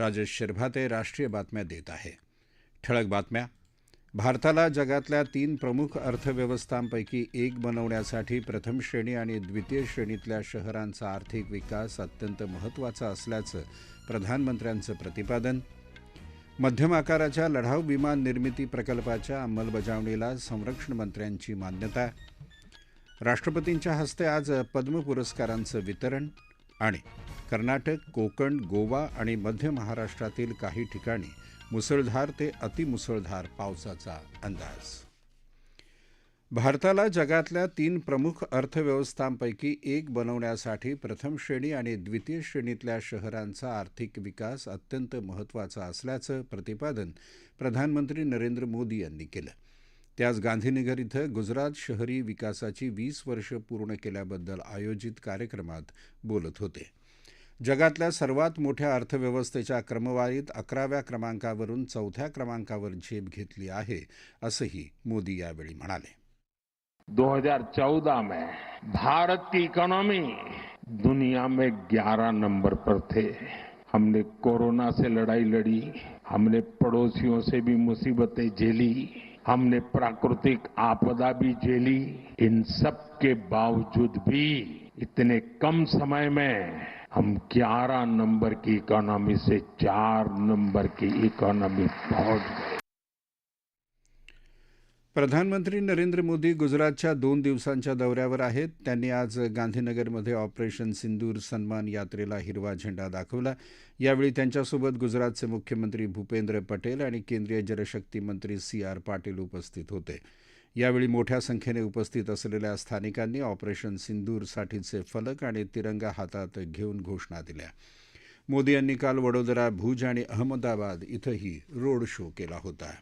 राजेश शिरभाते राष्ट्रीय बातम्या देत आहे. ठळक बातम्या. भारताला जगातल्या तीन प्रमुख अर्थव्यवस्थांपैकी एक बनवण्यासाठी प्रथम श्रेणी आणि द्वितीय श्रेणीतल्या शहरांचा आर्थिक विकास अत्यंत महत्त्वाचा असल्याचं प्रधानमंत्र्यांचं प्रतिपादन. मध्यम आकाराच्या लढाऊ विमान निर्मिती प्रकल्पाच्या अंमलबजावणीला संरक्षण मंत्र्यांची मान्यता. राष्ट्रपतींच्या हस्ते आज पद्म पुरस्कारांचं वितरण आणि कर्नाटक कोकण गोवा आणि मध्य महाराष्ट्रातील काही ठिकाणी मुसळधार ते अतिमुसळधार पावसाचा अंदाज. भारताला जगातल्या तीन प्रमुख अर्थव्यवस्थांपैकी एक बनवण्यासाठी प्रथम श्रेणी आणि द्वितीय श्रेणीतल्या शहरांचा आर्थिक विकास अत्यंत महत्त्वाचा असल्याचं प्रतिपादन प्रधानमंत्री नरेंद्र मोदी यांनी केलं. ते आज गांधीनगर इथं गुजरात शहरी विकासाची वीस वर्ष पूर्ण केल्याबद्दल आयोजित कार्यक्रमात बोलत होते. जगातल्या सर्वात मोठ्या अर्थव्यवस्थेच्या क्रमवारीत अकराव्या क्रमांकावरून चौथ्या क्रमांकावर झेप घेतली आहे, असंही मोदी यावेळी म्हणाले. 2014 में भारत की इकोनॉमी दुनिया में 11 नंबर पर थे। हमने कोरोना से लड़ाई लड़ी, हमने पड़ोसियों से भी मुसीबतें झेली, हमने प्राकृतिक आपदा भी झेली। इन सब के बावजूद भी इतने कम समय में हम 11 नंबर की इकोनॉमी से चार नंबर की इकोनॉमी पहुंच गए। प्रधानमंत्री नरेंद्र मोदी गुजरातच्या दोन दिवसांच्या दौऱ्यावर आहेत. त्यांनी आज गांधीनगरमध्ये ऑपरेशन सिंदूर सन्मान यात्रेला हिरवा झेंडा दाखवला. यावेळी त्यांच्यासोबत गुजरातचे मुख्यमंत्री भूपेंद्र पटेल आणि केंद्रीय जलशक्ती मंत्री सी आर पाटील उपस्थित होते. यावेळी मोठ्या संख्येने उपस्थित असलेल्या स्थानिकांनी ऑपरेशन सिंदूरसाठीचे फलक आणि तिरंगा हातात घेऊन घोषणा दिल्या. मोदी यांनी काल वडोदरा भुज आणि अहमदाबाद इथंही रोड शो केला होता.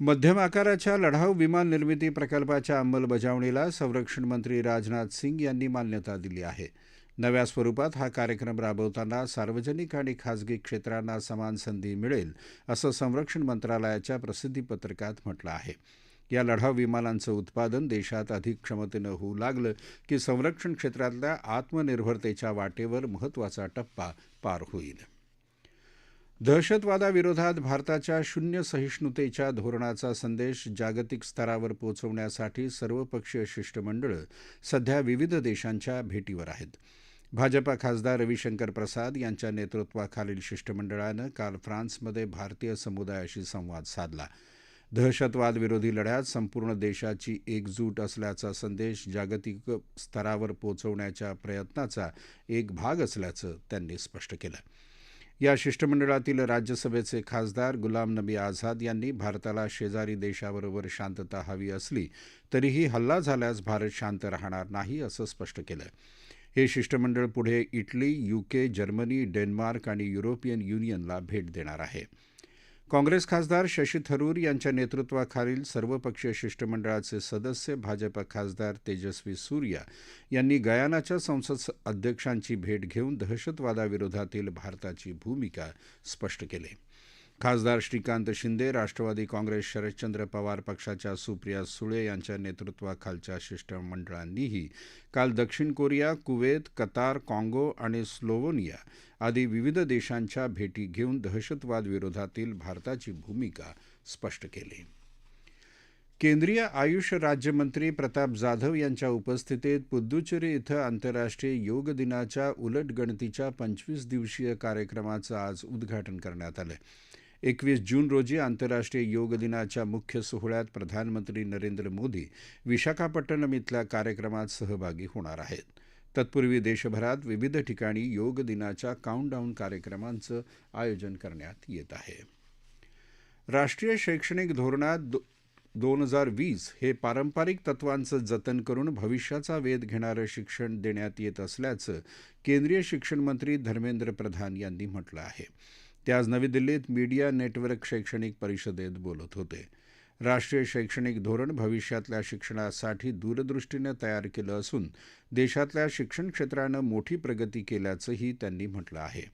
मध्यम आकाराच्या लढाऊ विमान निर्मिती प्रकल्पाच्या अंमलबजावणीला संरक्षण मंत्री राजनाथ सिंग यांनी मान्यता दिली आहे. नव्या स्वरूपात हा कार्यक्रम राबवताना सार्वजनिक आणि खाजगी क्षेत्रांना समान संधी मिळेल असं संरक्षण मंत्रालयाच्या प्रसिद्धीपत्रकात म्हटलं आहे. या लढाऊ विमानांचं उत्पादन देशात अधिक क्षमतेनं होऊ लागलं की संरक्षण क्षेत्रातल्या आत्मनिर्भरतेच्या वाटेवर महत्त्वाचा टप्पा पार होईल. दहशतवादाविरोधात भारताच्या शून्य सहिष्णुतेच्या धोरणाचा संदेश जागतिक स्तरावर पोचवण्यासाठी सर्वपक्षीय शिष्टमंडळं सध्या विविध देशांच्या भेटीवर आहेत. भाजपा खासदार रविशंकर प्रसाद यांच्या नेतृत्वाखालील शिष्टमंडळानं काल फ्रान्समध्ये भारतीय समुदायाशी संवाद साधला. दहशतवाद विरोधी लढ्यात संपूर्ण देशाची एकजूट असल्याचा संदेश जागतिक स्तरावर पोचवण्याच्या प्रयत्नाचा एक भाग असल्याचं त्यांनी स्पष्ट केलं. या शिष्टमंडळातील राज्यसभेचे खासदार गुलाम नबी आझाद यांनी भारताला शेजारी देशाबरोबर शांतता हवी असली तरीही हल्ला झाल्यास भारत शांत राहणार नाही असं स्पष्ट केलं. हे शिष्टमंडळ पुढे इटली युके जर्मनी डेन्मार्क आणि युरोपियन युनियनला भेट देणार आहे. काँग्रेस खासदार शशी थरूर यांच्या नेतृत्वाखालील सर्वपक्षीय शिष्टमंडळाचे सदस्य भाजपा खासदार तेजस्वी सूर्या यांनी गयानाच्या संसद अध्यक्षांची भेट घेऊन दहशतवादाविरोधातील भारताची भूमिका स्पष्ट केली. खासदार श्रीकांत शिंदे राष्ट्रवादी काँग्रेस शरदचंद्र पवार पक्षाच्या सुप्रिया सुळे यांच्या नेतृत्वाखालच्या शिष्टमंडळांनीही काल दक्षिण कोरिया कुवेत कतार काँगो आणि स्लोवोनिया आदी विविध देशांच्या भेटी घेऊन दहशतवाद विरोधातील भारताची भूमिका स्पष्ट केली. केंद्रीय आयुष राज्यमंत्री प्रताप जाधव यांच्या उपस्थितीत पुद्दुचेरी इथं आंतरराष्ट्रीय योग दिनाच्या उलटगणतीच्या पंचवीस दिवसीय कार्यक्रमाचं आज उद्घाटन करण्यात आलं. एकवीस जून रोजी आंतरराष्ट्रीय योग दिनाच्या मुख्य सोहळ्यात प्रधानमंत्री नरेंद्र मोदी विशाखापट्टणम इथल्या कार्यक्रमात सहभागी होणार आहेत. तत्पूर्वी देशभरात विविध ठिकाणी योग दिनाच्या काउंटडाऊन कार्यक्रमांचं आयोजन करण्यात येत आहे. राष्ट्रीय शैक्षणिक धोरणात दोन हजार वीस हे पारंपरिक तत्वांचं जतन करून भविष्याचा वेध घेणारं शिक्षण देण्यात येत असल्याचं केंद्रीय शिक्षण मंत्री धर्मेंद्र प्रधान यांनी म्हटलं आहे. ते आज नवी दिल्लीत मीडिया नेटवर्क शैक्षणिक परिषदेत बोलत होते. राष्ट्रीय शैक्षणिक धोरण भविष्यातल्या शिक्षणासाठी दूरदृष्टीनं तयार केलं असून देशातल्या शिक्षण क्षेत्रानं मोठी प्रगती केल्याचंही त्यांनी म्हटलं आहे.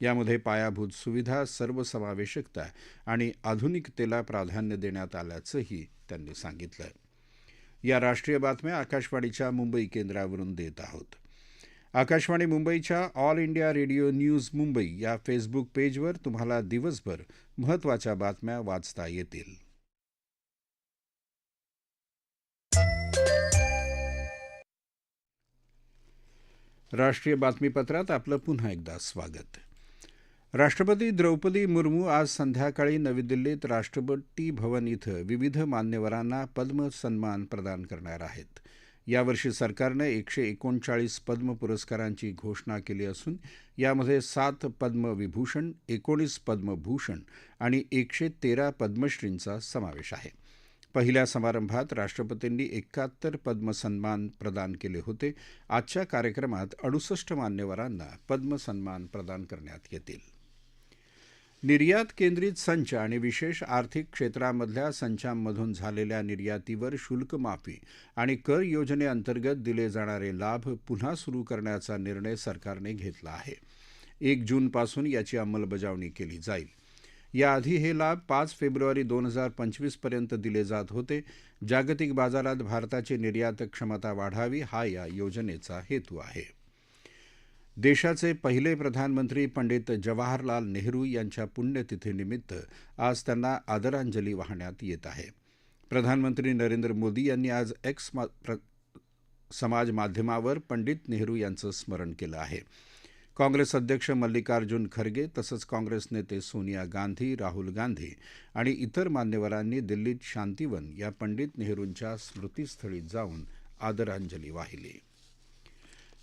यामध्ये पायाभूत सुविधा सर्वसमावेशकता आणि आधुनिकतेला प्राधान्य देण्यात आल्याचंही त्यांनी सांगितलं. या राष्ट्रीय बातम्या आकाशवाणीच्या मुंबई केंद्रावरून देत आहोत. आकाशवाणी मुंबईच्या All India Radio News Mumbai या फेसबुक पेजवर तुम्हाला दिवसभर महत्त्वाच्या बातम्या वाचता येतील. राष्ट्रीय बातमीपत्रात आपलं पुन्हा एकदा स्वागत. राष्ट्रपती द्रौपदी मुर्मू आज संध्याकाळी नवी दिल्लीत राष्ट्रपती भवन इथं विविध मान्यवरांना पद्म सन्मान प्रदान करणार आहेत. यावर्षी सरकारनं एकशे एकोणचाळीस पद्म पुरस्कारांची घोषणा केली असून यामध्ये सात पद्मविभूषण एकोणीस पद्मभूषण आणि एकशे तेरा पद्मश्रींचा समावेश आहे. पहिल्या समारंभात राष्ट्रपतींनी एकाहत्तर पद्मसन्मान प्रदान केले होते. आजच्या कार्यक्रमात अडुसष्ट मान्यवरांना पद्म सन्मान प्रदान करण्यात येतील. निर्यात केंद्रित संच आणि विशेष आर्थिक क्षेत्रामधल्या संचांमधून झालेल्या निर्यातीवर शुल्क माफी आणि कर योजनेअंतर्गत दिले जाणारे लाभ पुन्हा सुरू करण्याचा निर्णय सरकारने घेतला आहे. एक जूनपासून याची अंमलबजावणी केली जाईल. याआधी हे लाभ पाच फेब्रुवारी दोन हजार पंचवीसपर्यंत दिले जात होते. जागतिक बाजारात भारताची निर्यात क्षमता वाढावी हा या योजनेचा हेतू आहे. देशाचे पहिले प्रधानमंत्री पंडित जवाहरलाल नेहरू यांच्या पुण्यतिथीनिमित्त आज त्यांना आदरांजली वाहण्यात येत आहे. प्रधानमंत्री नरेंद्र मोदी यांनी आज एक्स समाज माध्यमावर पंडित नेहरू यांचं स्मरण केलं आहे. काँग्रेस अध्यक्ष मल्लिकार्जुन खरगे तसंच काँग्रेस नेते सोनिया गांधी राहुल गांधी आणि इतर मान्यवरांनी दिल्लीत शांतीवन या पंडित नेहरूंच्या स्मृतीस्थळी जाऊन आदरांजली वाहिली.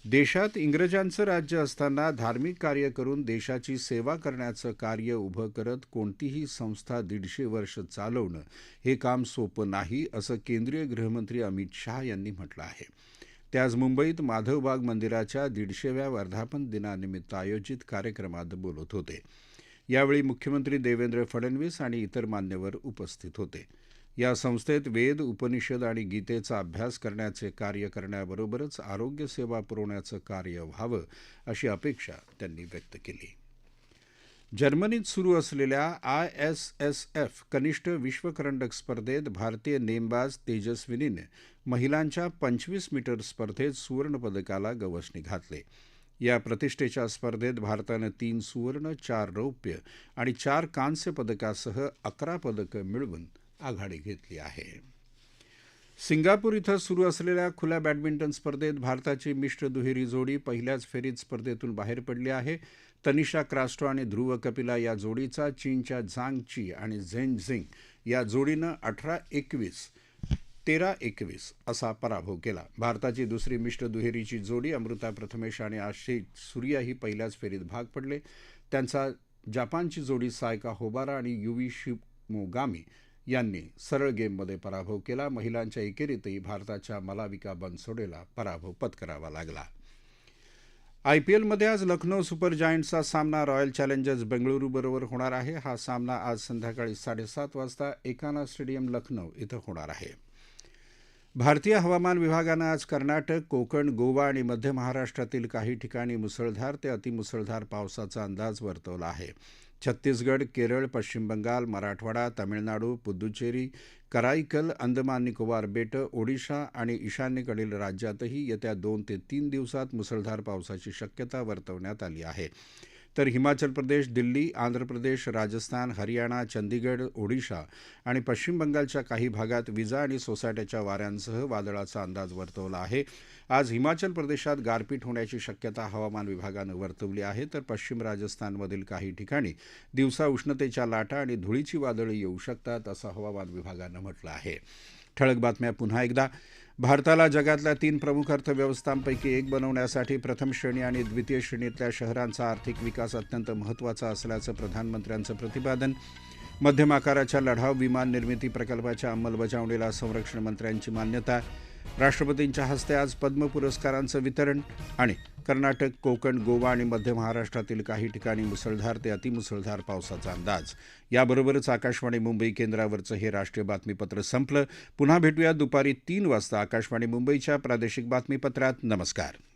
देशात इंग्रजांचं राज्य असताना धार्मिक कार्य करून देशाची सेवा करण्याचं कार्य उभं करत कोणतीही संस्था दीडशे वर्ष चालवणं हे काम सोपं नाही असं केंद्रीय गृहमंत्री अमित शहा यांनी म्हटलं आहे. ते आज मुंबईत माधवबाग मंदिराच्या दीडशेव्या वर्धापन दिनानिमित्त आयोजित कार्यक्रमात बोलत होते. यावेळी मुख्यमंत्री देवेंद्र फडणवीस आणि इतर मान्यवर उपस्थित होते. या संस्थेत वेद उपनिषद आणि गीतेचा अभ्यास करण्याचे कार्य करण्याबरोबरच आरोग्य सेवा पुरवण्याचं कार्य व्हावं अशी अपेक्षा त्यांनी व्यक्त केली. जर्मनीत सुरू असलेल्या आय एस एस एफ कनिष्ठ विश्वकरंडक स्पर्धेत भारतीय नेमबाज तेजस्विनीने महिलांच्या पंचवीस मीटर स्पर्धेत सुवर्णपदकाला गवसणी घातले. या प्रतिष्ठेच्या स्पर्धेत भारतानं तीन सुवर्ण चार रौप्य आणि चार कांस्य पदकासह अकरा पदकं मिळवून आघाडी घेतली आहे. सिंगापूर इथं सुरू असलेल्या खुल्या बॅडमिंटन स्पर्धेत भारताची मिश्र दुहेरी जोडी पहिल्याच फेरीत स्पर्धेतून बाहेर पडली आहे. तनिषा क्रास्टो आणि ध्रुव कपिला या जोडीचा चीनच्या झांग ची आणि झेन झिंग या जोडीनं अठरा एकवीस तेरा एकवीस असा पराभव केला. भारताची दुसरी मिश्र दुहेरीची जोडी अमृता प्रथमेश आणि आशिष सूर्या ही पहिल्याच फेरीत भाग पडले. त्यांचा जपानची जोडी सायका होबारा आणि युवी शिमोगामी यांनी सरळ गेममध्ये पराभव केला. महिलांच्या एकेरीतही भारताच्या मलाविका बनसोडेला पराभव पत्करावा लागला. आयपीएलमध्ये आज लखनौ सुपर जायंट्सचा सामना रॉयल चॅलेंजर्स बेंगळुरूबरोबर होणार आहे. हा सामना आज संध्याकाळी साडेसात वाजता एकाना स्टेडियम लखनौ इथं होणार आहे. भारतीय हवामान विभागानं आज कर्नाटक कोकण गोवा आणि मध्य महाराष्ट्रातील काही ठिकाणी मुसळधार ते अतिमुसळधार पावसाचा अंदाज वर्तवला आहे. छत्तीसगड केरळ पश्चिम बंगाल मराठवाडा तामिळनाडू पुदुच्चेरी कराईकल अंदमान निकोबार बेटं ओडिशा आणि ईशान्येकडील राज्यातही येत्या दोन ते तीन दिवसात मुसळधार पावसाची शक्यता वर्तवण्यात आली आहे. तर हिमाचल प्रदेश दिल्ली आंध्र प्रदेश राजस्थान हरियाणा चंदीगड ओडिशा आणि पश्चिम बंगालच्या काही भागात विजा आणि सोसाट्याच्या वाऱ्यांसह वादळाचा अंदाज वर्तवला आहे. आज हिमाचल प्रदेशात गारपीट होण्याची शक्यता हवामान विभागानं वर्तवली आहे. तर पश्चिम राजस्थानमधील काही ठिकाणी दिवसा उष्णतेच्या लाटा आणि धुळीची वादळं येऊ शकतात असं हवामान विभागानं म्हटलं आहे. ठळक बातम्या पुन्हा एकदा. भारताला जगातल्या तीन प्रमुख अर्थव्यवस्थांपैकी एक बनवण्यासाठी प्रथम श्रेणी आणि द्वितीय श्रेणीतल्या शहरांचा आर्थिक विकास अत्यंत महत्त्वाचा असल्याचं प्रधानमंत्र्यांचं प्रतिपादन. मध्यम आकाराच्या लढाऊ विमान निर्मिती प्रकल्पाच्या अंमलबजावणीला संरक्षण मंत्र्यांची मान्यता. राष्ट्रपतींच्या हस्ते आज पद्म पुरस्कारांचं वितरण आणि कर्नाटक कोकण गोवा आणि मध्य महाराष्ट्रातील काही ठिकाणी मुसळधार ते अतिमुसळधार पावसाचा अंदाज. याबरोबरच आकाशवाणी मुंबई केंद्रावरचं हे राष्ट्रीय बातमीपत्र संपलं. पुन्हा भेटूया दुपारी तीन वाजता आकाशवाणी मुंबईच्या प्रादेशिक बातमीपत्रात. नमस्कार.